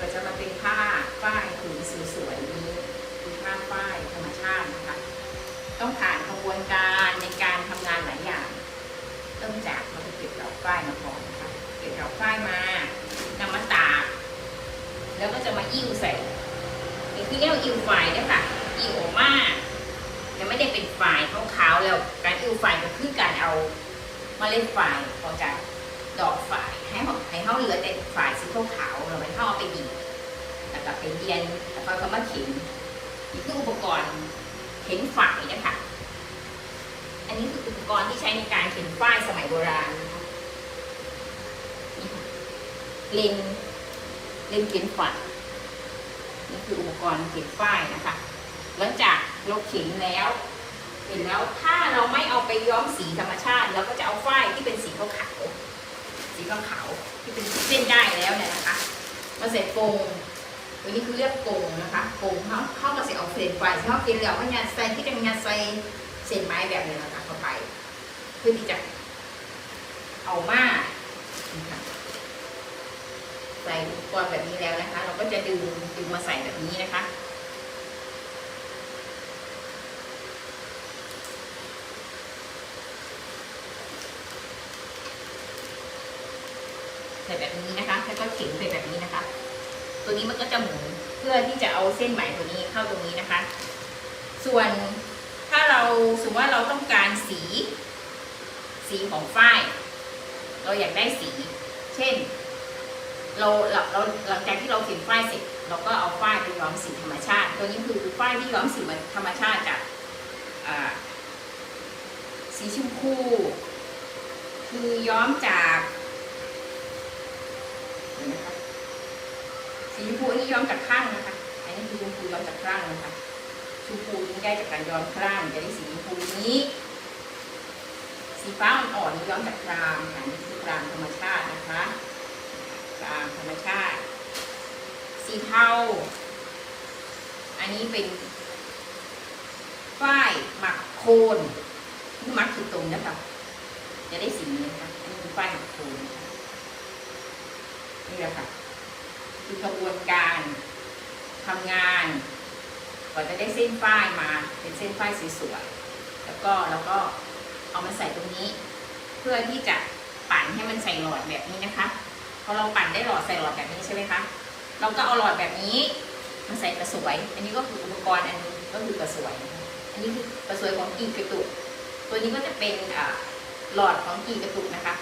ก็จะมาเป็นผ้าฝ้ายผืนสวยๆนี้คือผ้าฝ้ายธรรมชาตินะคะ ต้องผ่านกระบวนการในการทำงานหลายอย่างเริ่มจากเราจะเก็บดอกฝ้ายมาก่อนนะคะเก็บดอกฝ้ายมานำมาตาก แล้วก็จะมาอิ่วใส่นี่คือเรียกว่าอิ่วฝ่ายนะคะอิ่วออกมายังไม่ได้เป็นฝ่ายขาวๆแล้วการอิ่วฝ่ายก็คือการเอามาเล่นฝ่ายออกจากดอกฝ่ายให้ให้เขาเหลือแต่ฝ่ายสีขาว ไปอาไปบีบแล้วก็ไปเรียนแล้วก็มาเข็นนี่คืออุปกรณ์เข็นฝ่ายนะคะ อันนี้คืออุปกรณ์ที่ใช้ในการเข็นฝ้ายสมัยโบราณนะคะนี่ค่ะเลนเลนเข็นฝ้ายนี่คืออุปกรณ์เข็นฝ้ายนะคะ หลังจากเราเข็นแล้วเห็นแล้วถ้าเราไม่เอาไปย้อมสีธรรมชาติเราก็จะเอาฝ้ายที่เป็นสีขาวๆสีขาวที่เป็นเส้นได้แล้วเนี่ย มาใส่กงตัวนี้คือเรียกกงนะคะกงเขาเข้ามาใส่เอาเศษไฟที่เขากินแล้วก็ยัดใส่ที่จะยัดใส่เศษไม้แบบนี้นะคะเข้าไป เพื่อที่จะเอามาใส่อุปกรณ์แบบนี้แล้วนะคะ เราก็จะดึงดึงมาใส่แบบนี้นะคะใส่แบบนี้นะคะ แล้วก็เข็นไปแบบนี้นะคะ ตัวนี้มันก็จะหมุนเพื่อที่จะเอาเส้นไหมตัวนี้เข้าตรงนี้นะคะ ส่วนถ้าเราสมมติว่าเราต้องการสี สีของฝ้าย เราอยากได้สี เช่น เราเราเราหลังจากที่เราเขียนฝ้ายเสร็จ เราก็เอาฝ้ายไปย้อมสีธรรมชาติ ตัวนี้คือฝ้ายที่ย้อมสีธรรมชาติจากสีชมพูคือย้อมจากเห็นไหมคะ สีชมพูอันนี้ย้อมจากข้างนะคะ อันนี้คือชมพูย้อมจากข้างนะคะชมพูนี้ได้จากการย้อมครั่งจะได้สีชมพูนี้ สีฟ้าอ่อนๆนี่ย้อมจากครามค่ะนี่คือครามธรรมชาตินะคะครามธรรมชาติ สีเทา อันนี้เป็นฝ้ายหมักโคนนี่มักคือตรงนะคะจะได้สีนี้นะคะ อันนี้คือฝ้ายหมักโคนนี่แหละค่ะ คือกระบวนการทำงานกว่าจะได้เส้นฝ้ายมาเป็นเส้นฝ้ายสวยๆแล้วก็แล้วก็เอามาใส่ตรงนี้ เพื่อที่จะปั่นให้มันใส่หลอดแบบนี้นะคะพอเราปั่นได้หลอดใส่หลอดแบบนี้ใช่ไหมคะเราก็เอาหลอดแบบนี้มาใส่กระสวย อันนี้ก็คืออุปกรณ์อันนี้ก็คือกระสวย อันนี้คือกระสวยของกีบกระตุก ตัวนี้ก็จะเป็นหลอดของกีบกระตุกนะคะ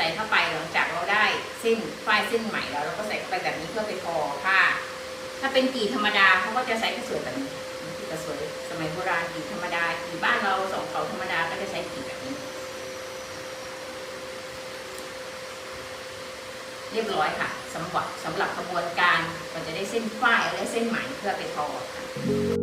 ใส่เข้าไปหลังจากเราได้เส้นฝ้ายเส้นใหม่แล้วเราก็ใส่เข้าไปแบบนี้เพื่อไปทอผ้า ถ้าเป็นกี่ธรรมดาเขาก็จะใช้กระสวยแบบนี้นี่กระสวยสมัยโบราณกี่ธรรมดากี่บ้านเราสองเขาธรรมดาก็จะใช้กี่แบบนี้ เรียบร้อยค่ะสำหรับสำหรับกระบวนการกว่าจะได้เส้นฝ้ายและเส้นไหมเพื่อไปทอค่ะ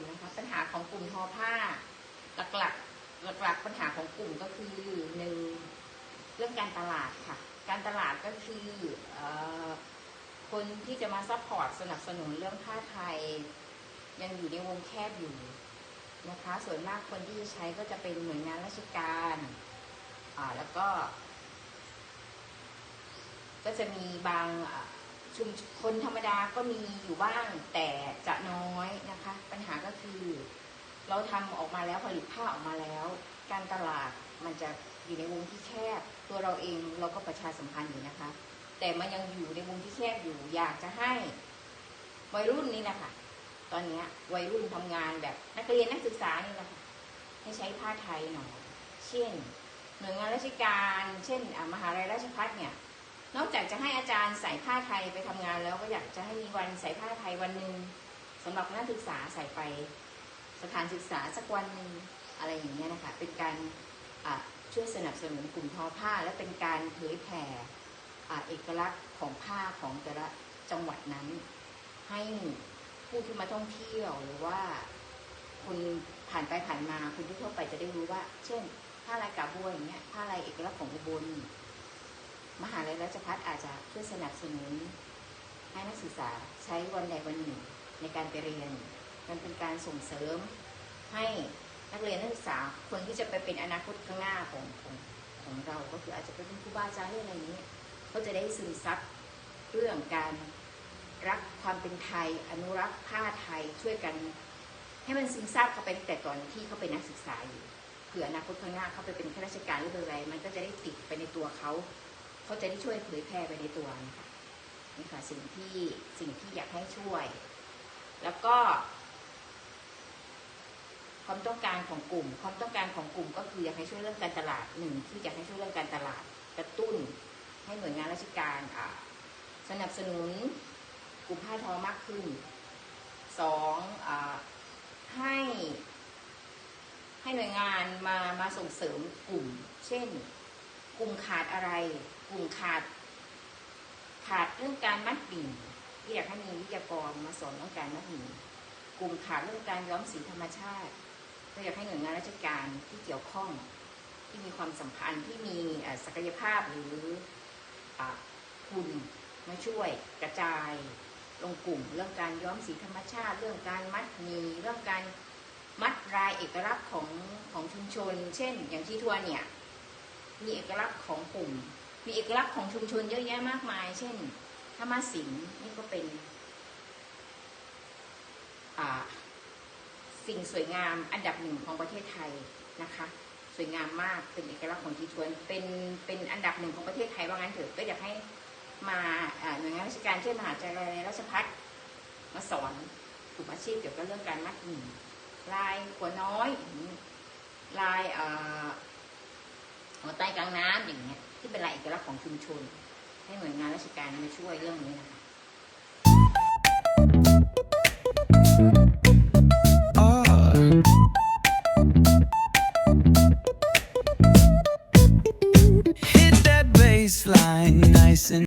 มนะคะ ปัญหาของกลุ่มทอผ้า หลักๆหลักๆปัญหาของกลุ่มก็คือหนึ่งเรื่องการตลาดค่ะ การตลาดก็คืออคนที่จะมาซัพพอร์ตสนับสนุนเรื่องผ้าไทย ยังอยู่ในวงแคบอยู่นะคะ ส่วนมากคนที่จะใช้ก็จะเป็นหน่วยงานราชการแล้วก็ ก็จะมีบางอ ชุมคนธรรมดาก็มีอยู่บ้างแต่จะน้อยนะคะ ปัญหาก็คือ เราทำออกมาแล้วผลิตผ้าออกมาแล้ว การตลาดมันจะอยู่ในวงที่แคบ ตัวเราเองเราก็ประชาสัมพันธ์อยู่นะคะ แต่มันยังอยู่ในวงที่แคบอยู่ อยากจะให้วัยรุ่นนี่แหละค่ะตอนนี้วัยรุ่นทำงานแบบนักเรียนนักศึกษานี่แหละคะให้ใช้ผ้าไทยหน่อย เช่น หน่วยงานราชการ เช่นมหาลัยราชภัฏเนี่ย นอกจากจะให้อาจารย์ใส่ผ้าไทยไปทำงานแล้วก็อยากจะให้มีวันใส่ผ้าไทยวันหนึ่งสำหรับนักศึกษาใส่ไปสถานศึกษาสักวันหนึ่งอะไรอย่างเงี้ยนะคะเป็นการช่วยสนับสนุนกลุ่มทอผ้า และเป็นการเผยแผ่อ่เอกลักษณ์ของผ้าของแต่ละจังหวัดนั้น ให้ผู้ที่มาท่องเที่ยวหรือว่าคนผ่านไปผ่านมาคนที่ทั่วไปจะได้รู้ว่า เช่น ผ้าลายกาบัวอย่างเงี้ยผ้าลายเอกลักษณ์ของอุบล มหาลัยราชภัฏอาจจะช่วยสนับสนุนให้นักศึกษาใช้วันใดวันหนึ่งในการไปเรียน มันเป็นการส่งเสริมให้นักเรียนนักศึกษาคนที่จะไปเป็นอนาคตข้างหน้าของของของเรา ก็คืออาจจะเป็นครูบาอาจารย์หรืออะไรอย่างนี้ก็จะได้ซึมซับเรื่องการรักความเป็นไทย อนุรักษ์ผ้าไทยช่วยกัน ให้มันซึมซาบเข้าไปแต่ตอนที่เขาเป็นนักศึกษาอยู่เผื่ออนาคตข้างหน้าเขาไปเป็นข้าราชการหรือเป็นอะไรมันก็จะได้ติดไปในตัวเขา เขาจะได้ช่วยเผยแพร่ไปในตัวนะคะนี่ค่ะสิ่งที่สิ่งที่อยากให้ช่วย แล้วก็ ความต้องการของกลุ่ม ความต้องการของกลุ่มก็คืออยากให้ช่วยเรื่องการตลาดหนึ่งคืออยากให้ช่วยเรื่องการตลาดกระตุ้น ให้หน่วยงานราชการอ่าสนับสนุนกลุ่มผ้าทอมากขึ้นสองอ่าให้ให้หน่วยงานมามาส่งเสริมกลุ่ม เช่น กลุ่มขาดอะไร กลุ่มขาด ขาดเรื่องการมัดหมี่ที่อยากให้มีวิทยากรมาสอนเรื่องการมัดหมี่กลุ่มขาดเรื่องการย้อมสีธรรมชาติก็อยากให้หน่วยงานราชการที่เกี่ยวข้อง ที่มีความสัมพันธ์ที่มีศักยภาพหรืออะทุนมาช่วยกระจายลงกลุ่ม เรื่องการย้อมสีธรรมชาติ เรื่องการมัดหมีเรื่องการมัดรายเอกลักษณ์ของของชุมชน เช่น อย่างที่ทัวเนี่ย มีเอกลักษณ์ของกลุ่ม มีเอกลักษณ์ของชุมชนเยอะแยะมากมาย เช่นถ้ามสิงห์นี่ก็เป็นสิ่งสวยงามอันดับหนึ่งของประเทศไทยนะคะ สวยงามมากเป็นเอกลักษณ์ของทีทวนเป็นเป็นอันดับหนึ่งของประเทศไทยว่างั้นเถอะก็อยากให้มาอ่าหน่วยงานราชการเช่นมหาวิทยาลัยราชภัฏมาสอนกลุ่มอาชีพเกี่ยวกับเรื่องการมัดหมี่ลายหัวน้อยลายเอ่อ หัวใต้กลางน้ำอย่างเงี้ยที่เป็นลายเอกลักษณ์ของชุมชน ให้หน่วยงานราชการมาช่วยเรื่องนี้นะคะ